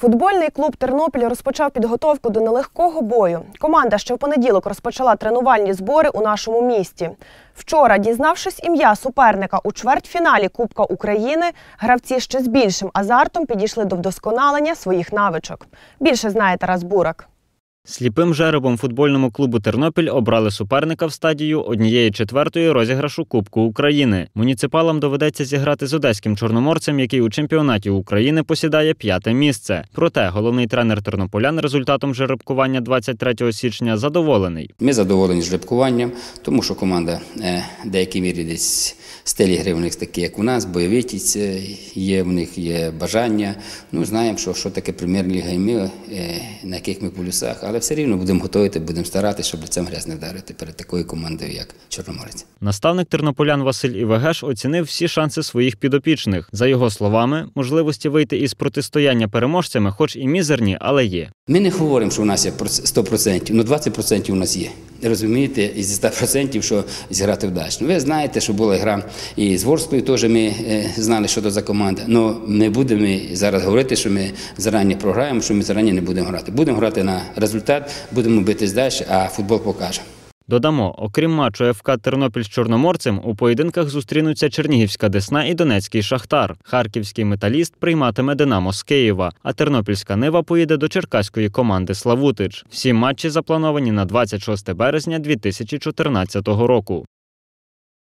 Футбольний клуб Тернопіль розпочав підготовку до нелегкого бою. Команда ще в понеділок розпочала тренувальні збори у нашому місті. Вчора, дізнавшись ім'я суперника у чвертьфіналі Кубка України, гравці ще з більшим азартом підійшли до вдосконалення своїх навичок. Більше знає Тарас Бурак. Сліпим жеребом футбольному клубу Тернопіль обрали суперника в стадію однієї четвертої розіграшу Кубку України. Муніципалам доведеться зіграти з одеським чорноморцем, який у чемпіонаті України посідає п'яте місце. Проте головний тренер тернополян результатом жеребкування 23 січня задоволений. Ми задоволені жеребкуванням, тому що команда е, деякій мірі десь стилі гри в них такі, як у нас, бойовитість є, в них є бажання. Ну, знаємо, що, що таке прем'єр-ліга і ми, е, на яких ми полюсах, але все рівно будемо готувати, будемо старатися, щоб лицем грязь не вдарити перед такою командою, як Чорноморець. Наставник тернополян Василь Івегеш оцінив всі шанси своїх підопічних. За його словами, можливості вийти із протистояння переможцями, хоч і мізерні, але є. Ми не говоримо, що у нас є проц- 100%, ну 20% у нас є. Розумієте, із 100%, що зіграти вдачно. Ви знаєте, що була гра і з Ворською теж ми е, знали, що це за команда. але не будемо зараз говорити, що ми зарані програємо, що ми зарані не будемо грати. Будемо грати на результат, будемо битись далі, а футбол покаже. Додамо, окрім матчу ФК Тернопіль з Чорноморцем, у поєдинках зустрінуться Чернігівська Десна і Донецький Шахтар. Харківський металіст прийматиме Динамо з Києва, а Тернопільська Нива поїде до черкаської команди Славутич. Всі матчі заплановані на 26 березня 2014 року.